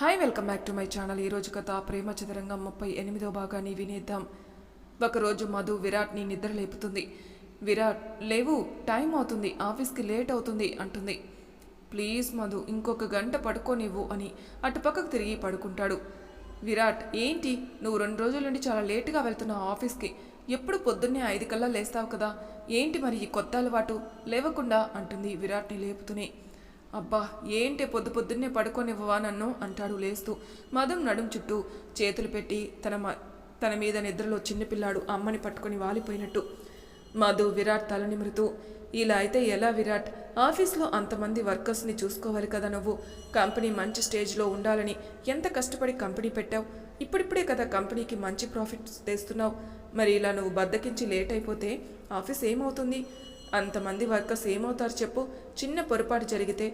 Hi welcome back to my channel ఈరోజు కథ ప్రేమ చదరంగం ముప్పై ఎనిమిదో భాగాన్ని వినేద్దాం. ఒకరోజు మధు విరాట్ని నిద్ర లేపుతుంది. విరాట్ లేవు టైం అవుతుంది. ఆఫీస్కి లేట్ అవుతుంది అంటుంది. ప్లీజ్ మధు ఇంకొక గంట పడుకోనివ్వు అని అటుపక్కకు తిరిగి పడుకుంటాడు. విరాట్ ఏంటి? నువ్వు రెండు రోజుల నుండి చాలా లేటుగా వెళ్తున్నావు ఆఫీస్కి. ఎప్పుడు పొద్దున్నే ఐదు కల్లా లేస్తావు కదా? ఏంటి మరి ఈ కొత్త అలవాటు? లేవకుండా అంటుంది విరాట్ని లేపుతూనే. అబ్బా ఏంటి పొద్దు పొద్దున్నే పడుకోనివ్వవా నన్ను? అంటాడు లేస్తూ. మధం నడుం చుట్టూ చేతులు పెట్టి తన మ- తన మీద నిద్రలో చిన్నపిల్లాడు అమ్మని పట్టుకొని వాలిపోయినట్టు. మధు విరాట్ తల నిమురుతూ ఇలా అయితే ఎలా విరాట్? ఆఫీస్లో అంతమంది వర్కర్స్ని చూసుకోవాలి కదా నువ్వు. కంపెనీ మంచి స్టేజ్లో ఉండాలని ఎంత కష్టపడి కంపెనీ పెట్టావు? ఇప్పుడిప్పుడే కదా కంపెనీకి మంచి ప్రాఫిట్స్ తెస్తున్నావు. మరి ఇలా నువ్వు బద్దకించి లేట్ అయిపోతే ఆఫీస్ ఏమవుతుంది? అంతమంది వర్కర్స్ ఏమవుతారు చెప్పు? చిన్న పొరపాటు జరిగితే?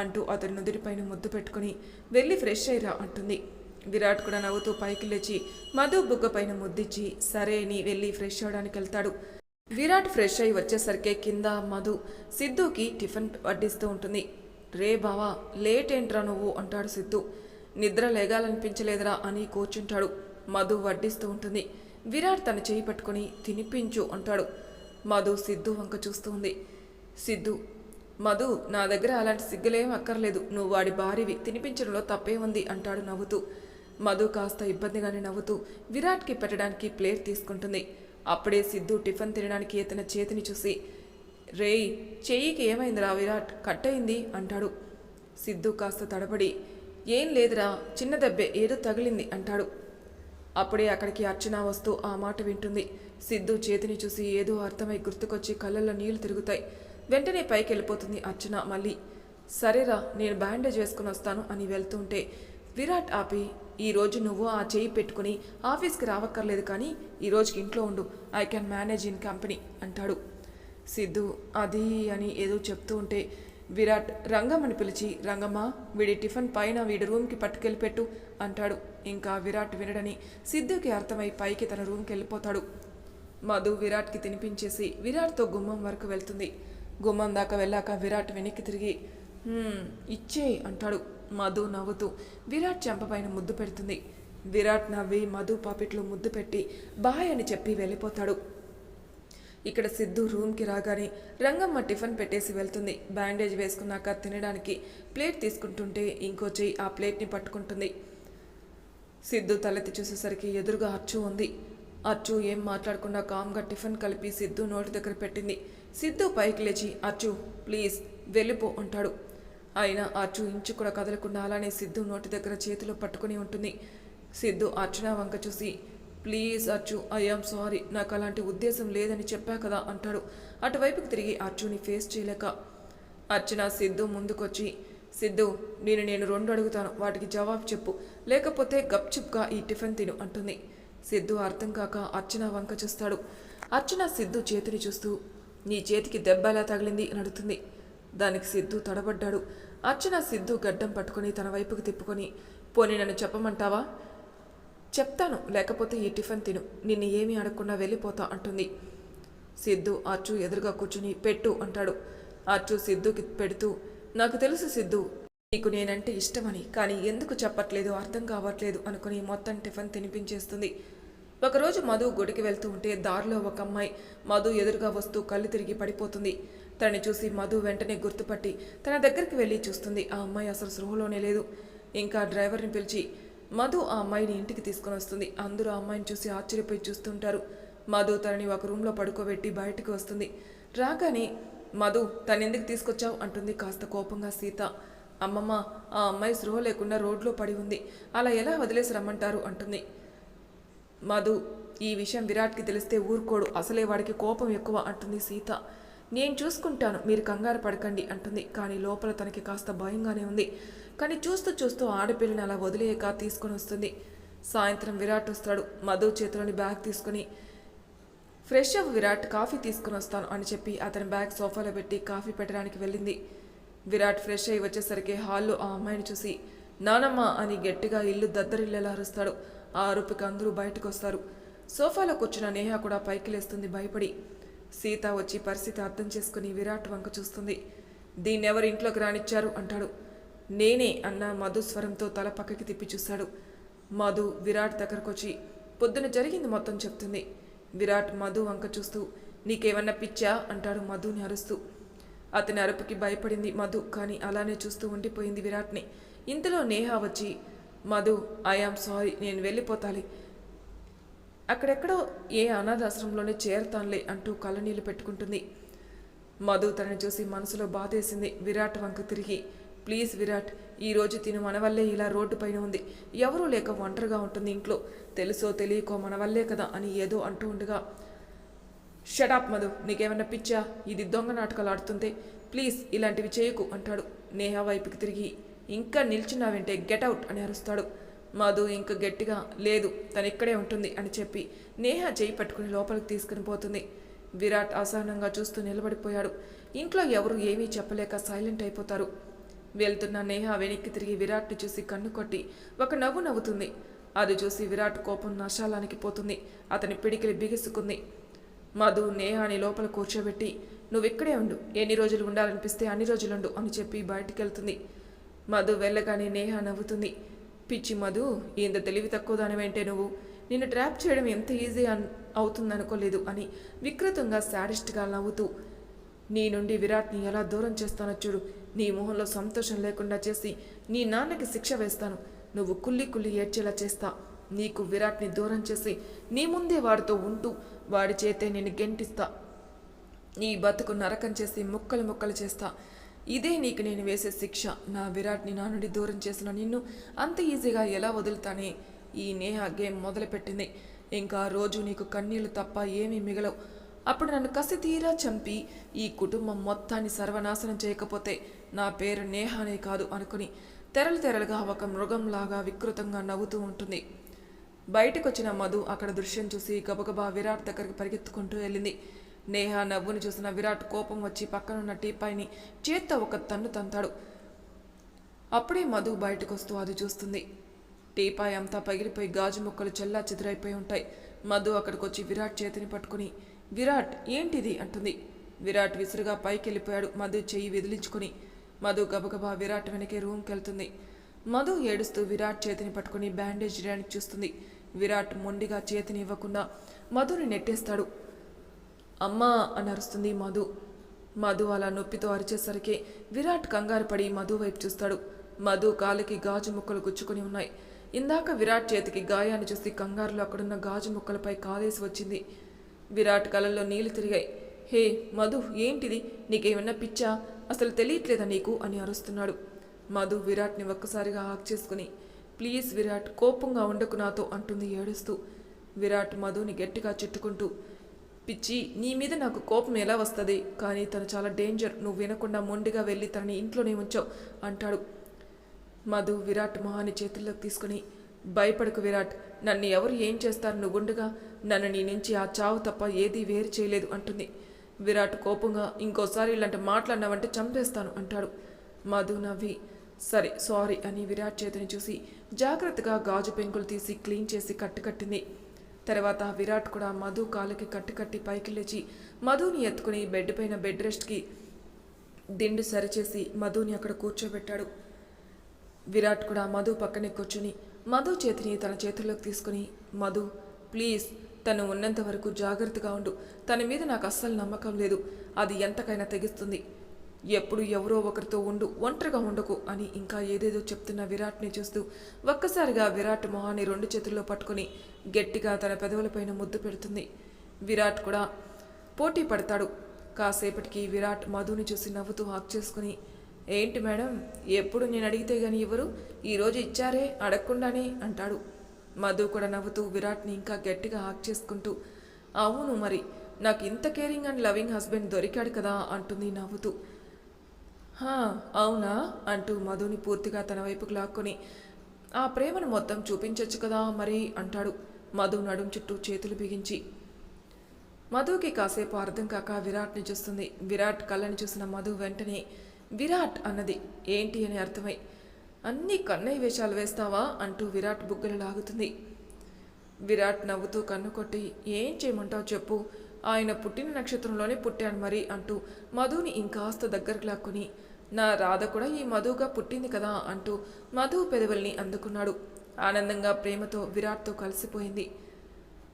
అంటూ అతని నుదుటిపైన ముద్దు పెట్టుకుని వెళ్ళి ఫ్రెష్ అయ్యిరా అంటుంది. విరాట్ కూడా నవ్వుతూ పైకి లేచి మధు బుగ్గపైన ముద్దిచ్చి సరే అని వెళ్ళి ఫ్రెష్ అవడానికి వెళ్తాడు. విరాట్ ఫ్రెష్ అయి వచ్చేసరికి కింద మధు సిద్ధుకి టిఫిన్ వడ్డిస్తూ ఉంటుంది. రే బావా లేట్ ఏంట్రా నువ్వు? అంటాడు సిద్ధు. నిద్ర లేగాలనిపించలేదురా అని కూర్చుంటాడు. మధు వడ్డిస్తూ ఉంటుంది. విరాట్ తన చేయి పట్టుకుని తినిపించు అంటాడు. మధు సిద్ధు వంక చూస్తూ ఉంది సిద్ధు మధు నా దగ్గర అలాంటి సిగ్గులేం అక్కర్లేదు. నువ్వు వాడి భార్యవి. తినిపించడంలో తప్పే ఉంది అంటాడు నవ్వుతూ. మధు కాస్త ఇబ్బందిగానే నవ్వుతూ విరాట్కి పెట్టడానికి ప్లేట్ తీసుకుంటుంది. అప్పుడే సిద్ధు టిఫిన్ తినడానికి ఎత్తిన చేతిని చూసి రేయ్ చెయ్యికి ఏమైందిరా విరాట్? కట్ అయింది అంటాడు. సిద్ధు కాస్త తడబడి ఏం లేదురా చిన్న దెబ్బే ఏదో తగిలింది అంటాడు. అప్పుడే అక్కడికి అర్చన వస్తూ ఆ మాట వింటుంది. సిద్ధు చేతిని చూసి ఏదో అర్థమై గుర్తుకొచ్చి కళ్ళల్లో నీళ్ళు తిరుగుతాయి. వెంటనే పైకి వెళ్ళిపోతుంది అర్చన మళ్ళీ. సరేరా నేను బ్యాండేజ్ వేసుకుని వస్తాను అని వెళ్తుంటే విరాట్ ఆపి ఈ రోజు నువ్వు ఆ చేయి పెట్టుకుని ఆఫీస్కి రావక్కర్లేదు కానీ ఈ రోజుకి ఇంట్లో ఉండు. I can manage in company అంటాడు. సిద్ధు అది అని ఏదో చెప్తూ ఉంటే విరాట్ రంగమ్మని పిలిచి రంగమ్మ వీడి టిఫిన్ పైన వీడి రూమ్కి పట్టుకెళ్ళి పెట్టు అంటాడు. ఇంకా విరాట్ వినడని సిద్ధుకి అర్థమై పైకి తన రూమ్కి వెళ్ళిపోతాడు. మధు విరాట్కి తినిపించేసి విరాట్తో గుమ్మం వరకు వెళ్తుంది. గుమ్మం దాకా వెళ్ళాక విరాట్ వెనక్కి తిరిగి "హ్మ్, ఇచ్చేయ్ అంటాడు. మధు నవ్వుతూ విరాట్ చెంపపైన ముద్దు పెడుతుంది. విరాట్ నవ్వి మధు పాపిట్లో ముద్దు పెట్టి బాయ్ అని చెప్పి వెళ్ళిపోతాడు. ఇక్కడ సిద్ధు రూమ్కి రాగానే రంగమ్మ టిఫిన్ పెట్టేసి వెళ్తుంది. బ్యాండేజ్ వేసుకున్నాక తినడానికి ప్లేట్ తీసుకుంటుంటే ఇంకో చెయ్యి ఆ ప్లేట్ని పట్టుకుంటుంది. సిద్ధు తలెత్తి చూసేసరికి ఎదురుగా అచ్చు ఉంది. అచ్చు ఏం మాట్లాడకుండా కామ్గా టిఫిన్ కలిపి సిద్ధు నోటి దగ్గర పెట్టింది. సిద్ధు పైకి లేచి అచ్చు ప్లీజ్ వెళ్ళిపో అంటాడు. అయినా అచ్చు ఇంచు కూడా కదలకుండా అలానే సిద్ధు నోటి దగ్గర చేతిలో పట్టుకుని ఉంటుంది. సిద్ధు అర్చన వంక చూసి ప్లీజ్ అచ్చు ఐఆమ్ సారీ నాకు అలాంటి ఉద్దేశం లేదని చెప్పా కదా అంటాడు. అటువైపుకి తిరిగి అర్జుని ఫేస్ చేయలేక అర్చన సిద్ధు ముందుకొచ్చి సిద్ధు నేను నేను రెండు అడుగుతాను వాటికి జవాబు చెప్పు లేకపోతే గప్చుప్గా ఈ టిఫిన్ తిను అంటుంది. సిద్ధు అర్థం కాక అర్చన వంక చూస్తాడు. అర్చన సిద్ధు చేతిని చూస్తూ నీ చేతికి దెబ్బ ఎలా తగిలింది అని అడుగుతుంది. దానికి సిద్ధు తడబడ్డాడు. అర్చన సిద్ధు గడ్డం పట్టుకొని తన వైపుకు తిప్పుకొని పోనీ నన్ను చెప్పమంటావా? చెప్తాను లేకపోతే ఈ టిఫిన్ తిను. నిన్ను ఏమీ అడగకుండా వెళ్ళిపోతా అంటుంది. సిద్ధు అచ్చు ఎదురుగా కూర్చుని పెట్టు అంటాడు. అచ్చు సిద్ధుకి పెడుతూ నాకు తెలుసు సిద్ధు నీకు నేనంటే ఇష్టమని కానీ ఎందుకు చెప్పట్లేదు అర్థం కావట్లేదు అనుకుని మొత్తం టిఫిన్ తినిపించేస్తుంది. ఒకరోజు మధు గుడికి వెళ్తూ ఉంటే దారిలో ఒక అమ్మాయి మధు ఎదురుగా వస్తూ కళ్ళు తిరిగి పడిపోతుంది. తనని చూసి మధు వెంటనే గుర్తుపట్టి తన దగ్గరికి వెళ్ళి చూస్తుంది. ఆ అమ్మాయి అసలు సృహలోనే లేదు. ఇంకా డ్రైవర్ని పిలిచి మధు ఆ అమ్మాయిని ఇంటికి తీసుకొని వస్తుంది. అందరూ ఆ అమ్మాయిని చూసి ఆశ్చర్యపోయి చూస్తుంటారు. మధు తనని ఒక రూమ్లో పడుకోబెట్టి బయటికి వస్తుంది. రాగానే మధు తను ఎందుకు తీసుకొచ్చావు? అంటుంది కాస్త కోపంగా సీత. అమ్మమ్మ ఆ అమ్మాయి స్పృహ లేకుండా రోడ్లో పడి ఉంది. అలా ఎలా వదిలేసి రమ్మంటారు? అంటుంది. మధు ఈ విషయం విరాట్కి తెలిస్తే ఊరుకోడు. అసలే వాడికి కోపం ఎక్కువ అంటుంది సీత. నేను చూసుకుంటాను మీరు కంగారు పడకండి అంటుంది. కానీ లోపల తనకి కాస్త భయంగానే ఉంది. కానీ చూస్తూ చూస్తూ ఆడపిల్లని అలా వదిలేయక తీసుకొని వస్తుంది. సాయంత్రం విరాట్ వస్తాడు. మధు చేతిలోని బ్యాగ్ తీసుకొని ఫ్రెష్ అప్ విరాట్ కాఫీ తీసుకుని వస్తాను అని చెప్పి అతని బ్యాగ్ సోఫాలో పెట్టి కాఫీ పెట్టడానికి వెళ్ళింది. విరాట్ ఫ్రెష్ అయ్యి వచ్చేసరికి హాల్లో ఆ అమ్మాయిని చూసి నానమ్మ అని గట్టిగా ఇల్లు దద్దరిల్లేలా అరుస్తాడు. ఆ అరుపుకి అందరూ బయటకు వస్తారు సోఫాలో కూర్చున్న నేహ కూడా పైకి లేస్తుంది భయపడి. సీత వచ్చి పరిస్థితి అర్థం చేసుకుని విరాట్ వంక చూస్తుంది. దీన్నెవరు ఇంట్లోకి రానిచ్చారు? అంటాడు. నేనే అన్న మధు స్వరంతో తల పక్కకి తిప్పి చూశాడు మధు విరాట్ దగ్గరకొచ్చి పొద్దున జరిగింది మొత్తం చెప్తుంది. విరాట్ మధు వంక చూస్తూ నీకేమన్నా పిచ్చా? అంటాడు మధుని అరుస్తూ. అతని అరుపుకి భయపడింది మధు కానీ అలానే చూస్తూ ఉండిపోయింది విరాట్ని. ఇంతలో నేహ వచ్చి మధు ఐఆమ్ సారీ నేను వెళ్ళిపోతాలి. అక్కడెక్కడో ఏ అనాథాశ్రమంలోనే చేరతానులే అంటూ కళ్ళనీళ్ళు పెట్టుకుంటుంది. మధు తనని చూసి మనసులో బాధేసింది. విరాట్ వంక తిరిగి ప్లీజ్ విరాట్ ఈరోజు తిను మన వల్లే ఇలా రోడ్డు పైన ఉంది. ఎవరూ లేక ఒంటరిగా ఉంటుంది ఇంట్లో. తెలుసో తెలియకో మన వల్లే కదా అని ఏదో అంటూ ఉండగా షటాప్ మధు నీకేమన్నా పిచ్చా? ఇది దొంగ నాటకాలు ఆడుతుంటే ప్లీజ్ ఇలాంటివి చేయకు అంటాడు. నేహ వైపుకి తిరిగి ఇంకా నిల్చున్నావంటే గెట్ అవుట్ అని అరుస్తాడు. మధు ఇంక గట్టిగా లేదు తను ఇక్కడే ఉంటుంది అని చెప్పి నేహ చేయి పట్టుకుని లోపలికి తీసుకుని పోతుంది. విరాట్ అసహనంగా చూస్తూ నిలబడిపోయాడు. ఇంట్లో ఎవరు ఏమీ చెప్పలేక సైలెంట్ అయిపోతారు. వెళ్తున్న నేహ వెనక్కి తిరిగి విరాట్ని చూసి కన్ను కొట్టి ఒక నవ్వు నవ్వుతుంది. అది చూసి విరాట్ కోపం నశాలానికి పోతుంది. అతని పిడికిలి బిగుసుకుంది. మధు నేహాని లోపల కూర్చోబెట్టి నువ్వు ఇక్కడే ఉండు. ఎన్ని రోజులు ఉండాలనిపిస్తే అన్ని రోజులుండు అని చెప్పి బయటికెళ్తుంది. మధు వెళ్ళగానే నేహ నవ్వుతుంది. పిచ్చి మధు ఇంత తెలివి తక్కువ దానివేంటే నువ్వు? నిన్ను ట్రాప్ చేయడం ఎంత ఈజీ అన్ అవుతుందనుకోలేదు అని వికృతంగా శాడిస్ట్గా నవ్వుతూ నీ నుండి విరాట్ని ఎలా దూరం చేస్తానో చూడు. నీ మొహంలో సంతోషం లేకుండా చేసి నీ నాన్నకి శిక్ష వేస్తాను. నువ్వు కుల్లి కుల్లి ఏడ్చేలా చేస్తా. నీకు విరాట్ని దూరం చేసి నీ ముందే వాడితో ఉంటూ వాడి చేతే నేను గెంటిస్తా. నీ బతుకు నరకం చేసి ముక్కలు ముక్కలు చేస్తా. ఇదే నీకు నేను వేసే శిక్ష. నా విరాట్ని నా నుండి దూరం చేసిన నిన్ను అంత ఈజీగా ఎలా వదులుతానే? ఈ నేహ గేమ్ మొదలుపెట్టింది. ఇంకా రోజు నీకు కన్నీళ్ళు తప్ప ఏమీ మిగలవు. అప్పుడు నన్ను కసి తీరా చంపి ఈ కుటుంబం మొత్తాన్ని సర్వనాశనం చేయకపోతే నా పేరు నేహానే కాదు అనుకుని తెరలు తెరలుగా ఒక మృగంలాగా వికృతంగా నవ్వుతూ ఉంటుంది. బయటకొచ్చిన మధు అక్కడ దృశ్యం చూసి గబగబా విరాట్ దగ్గరికి పరిగెత్తుకుంటూ వెళ్ళింది. నేహ నవ్వుని చూసిన విరాట్ కోపం వచ్చి పక్కనున్న టీపాయిని చేత్తో ఒక తన్ను తంతాడు. అప్పుడే మధు బయటకొస్తూ అది చూస్తుంది. టీపాయ్ అంతా పగిలిపోయి గాజు ముక్కలు చెల్లా చెదిరైపోయి ఉంటాయి. మధు అక్కడికి వచ్చి విరాట్ చేతిని పట్టుకుని విరాట్ ఏంటిది? అంటుంది. విరాట్ విసురుగా పైకి వెళ్ళిపోయాడు మధు చెయ్యి విదిలించుకుని. మధు గబగబా విరాట్ వెనకే రూమ్కి వెళ్తుంది మధు ఏడుస్తూ విరాట్ చేతిని పట్టుకుని బ్యాండేజ్ చేయడానికి చూస్తుంది. విరాట్ మొండిగా చేతిని ఇవ్వకుండా మధుని నెట్టేస్తాడు. అమ్మా అని అరుస్తుంది మధు. మధు అలా నొప్పితో అరిచేసరికి విరాట్ కంగారు పడి మధు వైపు చూస్తాడు. మధు కాలికి గాజు ముక్కలు గుచ్చుకుని ఉన్నాయి. ఇందాక విరాట్ చేతికి గాయాన్ని చూసి కంగారులో అక్కడున్న గాజు ముక్కలపై కాలేసి వచ్చింది. విరాట్ కళ్ళల్లో నీళ్ళు తిరిగాయి. హే మధు ఏంటిది? నీకేమన్నా పిచ్చా? అసలు తెలియట్లేదా నీకు? అని అరుస్తున్నాడు. మధు విరాట్ని ఒక్కసారిగా హాక్ చేసుకుని ప్లీజ్ విరాట్ కోపంగా ఉండకు నాతో అంటుంది ఏడుస్తూ. విరాట్ మధుని గట్టిగా చుట్టుకుంటూ పిచ్చి నీ మీద నాకు కోపం ఎలా వస్తుంది? కానీ తను చాలా డేంజర్ నువ్వు వినకుండా మొండిగా వెళ్ళి తనని ఇంట్లోనే ఉంచావు అంటాడు. మధు విరాట్ మొహాన్ని చేతుల్లోకి తీసుకుని భయపడకు విరాట్ నన్ను ఎవరు ఏం చేస్తారు నువ్వుండగా నన్ను నీ నుంచి ఆ చావు తప్ప ఏదీ వేరు చేయలేదు అంటుంది. విరాట్ కోపంగా ఇంకోసారి ఇలాంటి మాట్లాడినావంటే చంపేస్తాను అంటాడు. మధు నవ్వి సరే సారీ అని విరాట్ చేతిని చూసి జాగ్రత్తగా గాజు పెంకులు తీసి క్లీన్ చేసి కట్టుకట్టింది. తర్వాత విరాట్ కూడా మధు కాలుకి కట్టుకట్టి పైకి లేచి మధుని ఎత్తుకుని బెడ్ పైన బెడ్ రెస్ట్కి దిండు సరిచేసి మధుని అక్కడ కూర్చోబెట్టాడు. విరాట్ కూడా మధు పక్కనే కూర్చుని మధు చేతిని తన చేతుల్లోకి తీసుకుని మధు ప్లీజ్ తను ఉన్నంత వరకు జాగ్రత్తగా ఉండు. తన మీద నాకు అస్సలు నమ్మకం లేదు. అది ఎంతకైనా తెగిస్తుంది. ఎప్పుడు ఎవరో ఒకరితో ఉండు ఒంటరిగా ఉండకు అని ఇంకా ఏదేదో చెప్తున్న విరాట్ని చూస్తూ ఒక్కసారిగా విరాట్ మొహాన్ని రెండు చేతుల్లో పట్టుకుని గట్టిగా తన పెదవులపైన ముద్దు పెడుతుంది. విరాట్ కూడా పోటీ పడతాడు. కాసేపటికి విరాట్ మధుని చూసి నవ్వుతూ హాక్ చేసుకుని ఏంటి మేడం ఎప్పుడు నేను అడిగితే గాని ఇవ్వరు ఈరోజు ఇచ్చారే అడగకుండానే అంటాడు. మధు కూడా నవ్వుతూ విరాట్ని ఇంకా గట్టిగా హాక్ చేసుకుంటూ అవును మరి నాకు ఇంత కేరింగ్ అండ్ లవింగ్ హస్బెండ్ దొరికాడు కదా అంటుంది నవ్వుతూ. హా అవునా? అంటూ మధుని పూర్తిగా తన వైపుకు లాక్కొని ఆ ప్రేమను మొత్తం చూపించొచ్చు కదా మరి అంటాడు మధు నడుం చుట్టూ చేతులు బిగించి. మధుకి కాసేపు అర్థం కాక విరాట్ని చూస్తుంది. విరాట్ కళ్ళని చూసిన మధు వెంటనే విరాట్ అన్నది ఏంటి అని అర్థమై అన్ని కన్నయ్య వేషాలు వేస్తావా? అంటూ విరాట్ బుగ్గలు లాగుతుంది. విరాట్ నవ్వుతూ కన్ను కొట్టి ఏం చేయమంటావు చెప్పు ఆయన పుట్టిన నక్షత్రంలోనే పుట్టాను మరి అంటూ మధుని ఇంకాస్త దగ్గరకు లాక్కుని నా రాధ కూడా ఈ మధుగా పుట్టింది కదా అంటూ మధు పెదవుల్ని అందుకున్నాడు. ఆనందంగా ప్రేమతో విరాట్తో కలిసిపోయింది.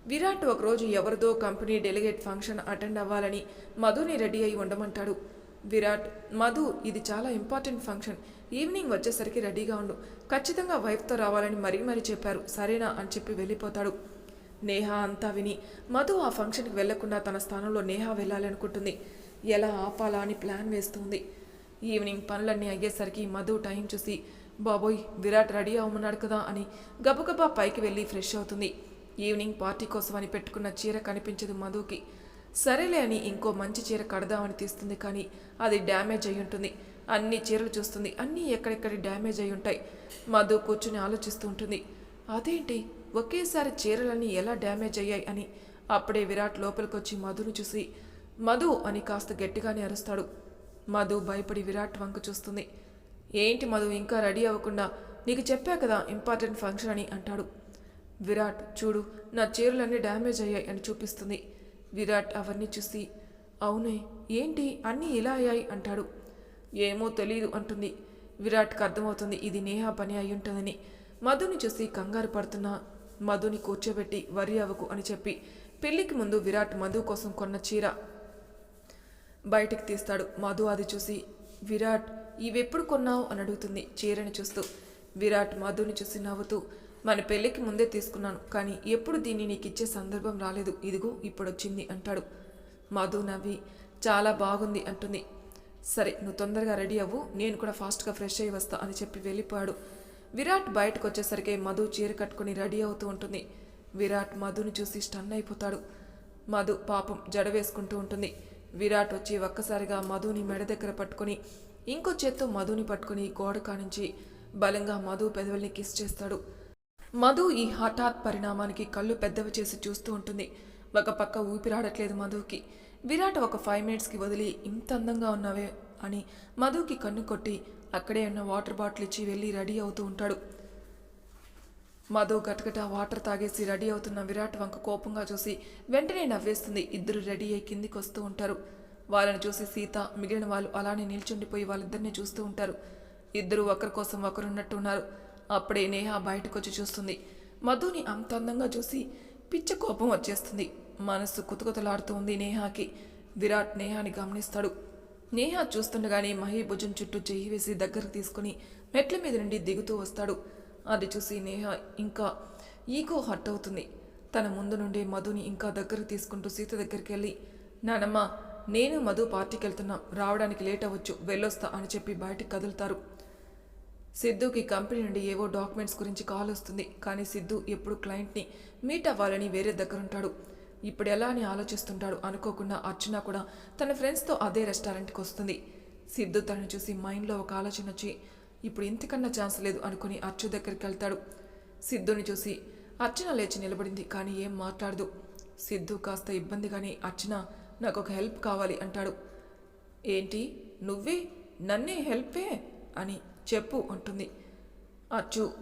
విరాట్ ఒకరోజు ఎవరిదో కంపెనీ డెలిగేట్ ఫంక్షన్ అటెండ్ అవ్వాలని మధుని రెడీ అయి ఉండమంటాడు. విరాట్ మధు ఇది చాలా ఇంపార్టెంట్ ఫంక్షన్. ఈవినింగ్ వచ్చేసరికి రెడీగా ఉండు. ఖచ్చితంగా వైఫ్తో రావాలని మరీ మరీ చెప్పారు. సరేనా అని చెప్పి వెళ్ళిపోతాడు. నేహ అంతా విని మధు ఆ ఫంక్షన్కి వెళ్ళకుండా తన స్థానంలో నేహ వెళ్ళాలనుకుంటుంది. ఎలా ఆపాలా అని ప్లాన్ వేస్తుంది. ఈవినింగ్ పనులన్నీ అయ్యేసరికి మధు టైం చూసి బాబోయ్ విరాట్ రెడీ అవ్వమన్నాడు కదా అని గబగబా పైకి వెళ్ళి ఫ్రెష్ అవుతుంది. ఈవినింగ్ పార్టీ కోసం అని పెట్టుకున్న చీర కనిపించదు మధుకి. సరేలే అని ఇంకో మంచి చీర కడదామని తీస్తుంది కానీ అది డ్యామేజ్ అయి ఉంటుంది. అన్ని చీరలు చూస్తుంది. అన్నీ ఎక్కడెక్కడ డ్యామేజ్ అయి ఉంటాయి. మధు కూర్చుని ఆలోచిస్తూ ఉంటుంది. అదేంటి? ఒకేసారి చీరలన్నీ ఎలా డ్యామేజ్ అయ్యాయి? అని అప్పుడే విరాట్ లోపలికొచ్చి మధును చూసి మధు అని కాస్త గట్టిగానే అరుస్తాడు. మధు భయపడి విరాట్ వంక చూస్తుంది. ఏంటి మధు ఇంకా రెడీ అవ్వకుండా నీకు చెప్పా కదా ఇంపార్టెంట్ ఫంక్షన్ అని అంటాడు. విరాట్ చూడు నా చీరలన్నీ డ్యామేజ్ అయ్యాయి అని చూపిస్తుంది. విరాట్ అవన్నీ చూసి అవునే ఏంటి అన్నీ ఇలా అయ్యాయి అంటాడు. ఏమో తెలీదు అంటుంది. విరాట్కి అర్థమవుతుంది ఇది నేహా పని అయి ఉంటుందని. మధుని చూసి కంగారు పడుతున్న. మధుని కూర్చోబెట్టి వరి అవ్వకు అని చెప్పి పెళ్ళికి ముందు విరాట్ మధు కోసం కొన్న చీర బయటికి తీస్తాడు. మధు అది చూసి విరాట్ ఇవెప్పుడు కొన్నావు? అని అడుగుతుంది చీరని చూస్తూ. విరాట్ మధుని చూసి నవ్వుతూ మన పెళ్ళికి ముందే తీసుకున్నాను కానీ ఎప్పుడు దీన్ని నీకు ఇచ్చే సందర్భం రాలేదు. ఇదిగో ఇప్పుడు వచ్చింది అంటాడు. మధు నవ్వి చాలా బాగుంది అంటుంది. సరే నువ్వు తొందరగా రెడీ అవ్వు. నేను కూడా ఫాస్ట్గా ఫ్రెష్ అయ్యి వస్తా అని చెప్పి వెళ్ళిపోయాడు. విరాట్ బయటకు వచ్చేసరికి మధు చీర కట్టుకుని రెడీ అవుతూ ఉంటుంది. విరాట్ మధుని చూసి స్టన్ అయిపోతాడు. మధు పాపం జడ వేసుకుంటూ ఉంటుంది. విరాట్ వచ్చి ఒక్కసారిగా మధుని మెడ దగ్గర పట్టుకొని ఇంకో చేత్తో మధుని పట్టుకొని గోడ కానించి బలంగా మధు పెదవుల్ని కిస్ చేస్తాడు. మధు ఈ హఠాత్ పరిణామానికి కళ్ళు పెద్దవి చేసి చూస్తూ ఉంటుంది. ఒక పక్క ఊపిరాడట్లేదు మధుకి. విరాట్ ఒక ఫైవ్ మినిట్స్కి వదిలి ఇంత అందంగా ఉన్నావే అని మధుకి కన్ను కొట్టి అక్కడే ఉన్న వాటర్ బాటిల్ ఇచ్చి వెళ్ళి రెడీ అవుతూ ఉంటాడు. మధు గటగట వాటర్ తాగేసి రెడీ అవుతున్న విరాట్ వంక కోపంగా చూసి వెంటనే నవ్వేస్తుంది. ఇద్దరు రెడీ అయి కిందికి వస్తూ ఉంటారు. వాళ్ళని చూసి సీత మిగిలిన వాళ్ళు అలానే నిల్చుండిపోయి వాళ్ళిద్దరిని చూస్తూ ఉంటారు. ఇద్దరు ఒకరి కోసం ఒకరున్నట్టు ఉన్నారు అప్పుడే నేహ బయటకొచ్చి చూస్తుంది. మధుని అంత అందంగా చూసి పిచ్చ కోపం వచ్చేస్తుంది. మనస్సు కుతకుతలాడుతూ ఉంది నేహాకి. విరాట్ నేహాని గమనిస్తాడు. నేహ చూస్తుండగానే మహి భుజం చుట్టూ చెయ్యి వేసి దగ్గరకు తీసుకుని మెట్ల మీద నుండి దిగుతూ వస్తాడు. అది చూసి నేహ ఇంకా ఈగో హట్ అవుతుంది. తన ముందు నుండి మధుని ఇంకా దగ్గరకు తీసుకుంటూ సీత దగ్గరికి వెళ్ళి నానమ్మ నేను మధు పార్టీకి వెళ్తున్నాం. రావడానికి లేట్ అవ్వచ్చు. వెళ్ళొస్తా అని చెప్పి బయటికి కదులుతారు. సిద్ధుకి కంపెనీ నుండి ఏవో డాక్యుమెంట్స్ గురించి కాల్ వస్తుంది. కానీ సిద్ధు ఎప్పుడు క్లయింట్ని మీట్ అవ్వాలని వేరే దగ్గర ఉంటాడు. ఇప్పుడు ఎలా అని ఆలోచిస్తుంటాడు అనుకోకుండా అర్చన కూడా తన ఫ్రెండ్స్తో అదే రెస్టారెంట్కి వస్తుంది. సిద్ధు తనను చూసి మైండ్లో ఒక ఆలోచన వచ్చి ఇప్పుడు ఇంతకన్నా ఛాన్స్ లేదు అనుకుని అర్చు దగ్గరికి వెళ్తాడు. సిద్ధుని చూసి అర్చన లేచి నిలబడింది కానీ ఏం మాట్లాడదు. సిద్ధు కాస్త ఇబ్బందిగానే అర్చన నాకు ఒక హెల్ప్ కావాలి అంటాడు. ఏంటి? నువ్వే? నన్నే హెల్పే? అని చెప్పు అంటుంది. అచ్చు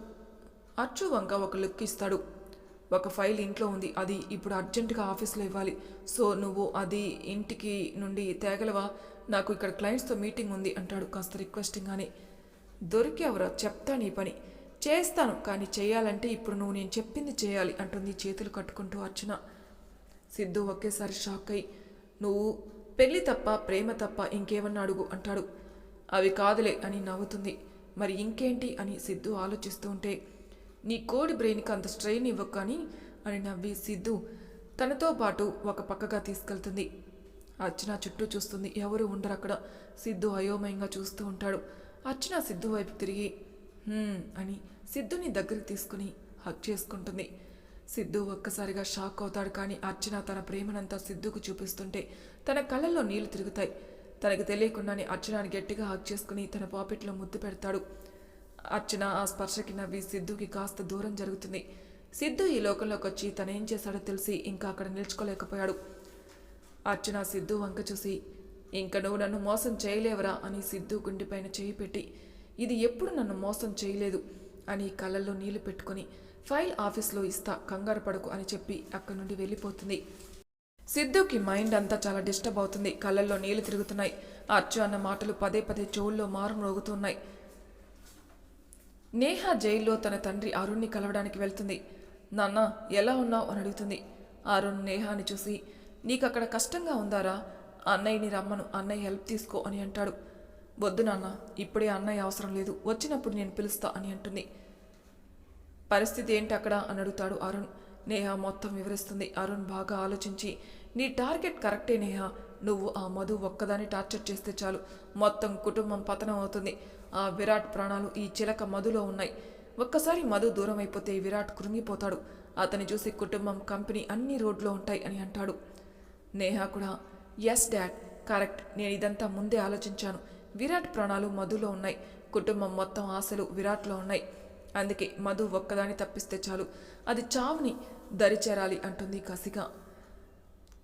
అచ్చు వంక ఒక లుక్ ఇస్తాడు. ఒక ఫైల్ ఇంట్లో ఉంది. అది ఇప్పుడు అర్జెంటుగా ఆఫీస్లో ఇవ్వాలి. సో నువ్వు అది ఇంటికి నుండి తేగలవా? నాకు ఇక్కడ క్లయింట్స్తో మీటింగ్ ఉంది అంటాడు కాస్త రిక్వెస్టింగ్గానే. దొరికేవరా చెప్తా నీ పని. చేస్తాను కానీ చేయాలంటే ఇప్పుడు నువ్వు నేను చెప్పింది చేయాలి అంటుంది చేతులు కట్టుకుంటూ అర్చన. సిద్ధు ఒకేసారి షాక్ అయి నువ్వు పెళ్ళి తప్ప ప్రేమ తప్ప ఇంకేమన్నా అడుగు అంటాడు. అవి కాదులే అని నవ్వుతుంది. మరి ఇంకేంటి అని సిద్ధు ఆలోచిస్తూ ఉంటే నీ కోడి బ్రెయిన్కి అంత స్ట్రెయిన్ ఇవ్వకు కానీ అని నవ్వి సిద్ధు తనతో పాటు ఒక పక్కగా తీసుకెళ్తుంది. అర్చన చుట్టూ చూస్తుంది ఎవరు ఉండరు అక్కడ సిద్ధు అయోమయంగా చూస్తూ ఉంటాడు. అర్చన సిద్ధు వైపు తిరిగి అని సిద్ధుని దగ్గరికి తీసుకుని హక్ చేసుకుంటుంది. సిద్ధు ఒక్కసారిగా షాక్ అవుతాడు కానీ అర్చన తన ప్రేమనంతా సిద్ధుకు చూపిస్తుంటే తన కళ్ళల్లో నీళ్ళు తిరుగుతాయి. తనకు తెలియకుండానే అర్చనాన్ని గట్టిగా హక్ చేసుకుని తన పాకెట్లో ముద్దు పెడతాడు. అర్చన ఆ స్పర్శకి నవ్వి సిద్ధుకి కాస్త దూరం జరుగుతుంది. సిద్ధు ఈ లోకంలోకి వచ్చి తనేం చేశాడో తెలిసి ఇంకా అక్కడ నిల్చుకోలేకపోయాడు. అర్చన సిద్ధు వంక చూసి ఇంక నువ్వు నన్ను మోసం చేయలేవరా అని సిద్ధు గుండెపైన చేయి పెట్టి ఇది ఎప్పుడు నన్ను మోసం చేయలేదు అని కళ్ళల్లో నీళ్ళు పెట్టుకొని ఫైల్ ఆఫీస్లో ఇస్తా కంగారు పడకు అని చెప్పి అక్కడి నుండి వెళ్ళిపోతుంది. సిద్ధుకి మైండ్ అంతా చాలా డిస్టర్బ్ అవుతుంది. కళ్ళల్లో నీళ్ళు తిరుగుతున్నాయి. అచ్చు అన్న మాటలు పదే పదే చెవుల్లో మారు మ్రోగుతున్నాయి నేహ జైల్లో తన తండ్రి అరుణ్ని కలవడానికి వెళ్తుంది. నాన్న ఎలా ఉన్నావు? అని అడుగుతుంది. అరుణ్ నేహాని చూసి నీకు అక్కడ కష్టంగా ఉందారా? అన్నయ్యని రమ్మను అన్నయ్య హెల్ప్ తీసుకో అని అంటాడు. వద్దు నాన్న ఇప్పుడే అన్నయ్య అవసరం లేదు వచ్చినప్పుడు నేను పిలుస్తా అని అంటుంది. పరిస్థితి ఏంటి అక్కడ? అని అడుగుతాడు అరుణ్. నేహ మొత్తం వివరిస్తుంది. అరుణ్ బాగా ఆలోచించి నీ టార్గెట్ కరెక్టే నేహ నువ్వు ఆ మధు ఒక్కదాన్ని టార్చర్ చేస్తే చాలు. మొత్తం కుటుంబం పతనం అవుతుంది. ఆ విరాట్ ప్రాణాలు ఈ చిలక మధులో ఉన్నాయి. ఒక్కసారి మధు దూరం అయిపోతే విరాట్ కృంగిపోతాడు. అతని చూసి కుటుంబం కంపెనీ అన్ని రోడ్లో ఉంటాయి అని అంటాడు. నేహ కూడా ఎస్ డాడ్ కరెక్ట్ నేను ఇదంతా ముందే ఆలోచించాను. విరాట్ ప్రాణాలు మధులో ఉన్నాయి. కుటుంబం మొత్తం ఆశలు విరాట్లో ఉన్నాయి. అందుకే మధు ఒక్కదాన్ని తప్పిస్తే చాలు. అది చావుని దరిచేరాలి అంటుంది కసిగా.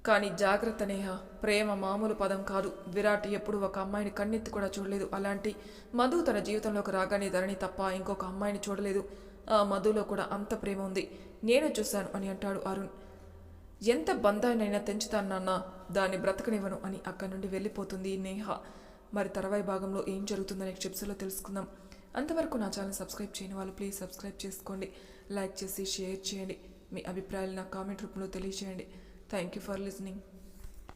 కానీ జాగ్రత్త నేహ. ప్రేమ మామూలు పదం కాదు. విరాట్ ఎప్పుడు ఒక అమ్మాయిని కన్నెత్తి కూడా చూడలేదు. అలాంటి మధు తన జీవితంలోకి రాగానే ధరణి తప్ప ఇంకొక అమ్మాయిని చూడలేదు. ఆ మధులో కూడా అంత ప్రేమ ఉంది. నేను చూశాను అని అంటాడు అరుణ్. ఎంత బంధాన్నైనా తెంచుతాను నాన్న దాన్ని బ్రతకనివ్వను అని అక్కడి నుండి వెళ్ళిపోతుంది నేహ. మరి తర్వాయి భాగంలో ఏం జరుగుతుందనే చిప్స్లో తెలుసుకుందాం. అంతవరకు నా ఛానల్ సబ్స్క్రైబ్ చేయని వాళ్ళు ప్లీజ్ సబ్స్క్రైబ్ చేసుకోండి. లైక్ చేసి షేర్ చేయండి. మీ అభిప్రాయాలు నా కామెంట్ రూపంలో తెలియజేయండి థ్యాంక్ యూ ఫర్ లిసనింగ్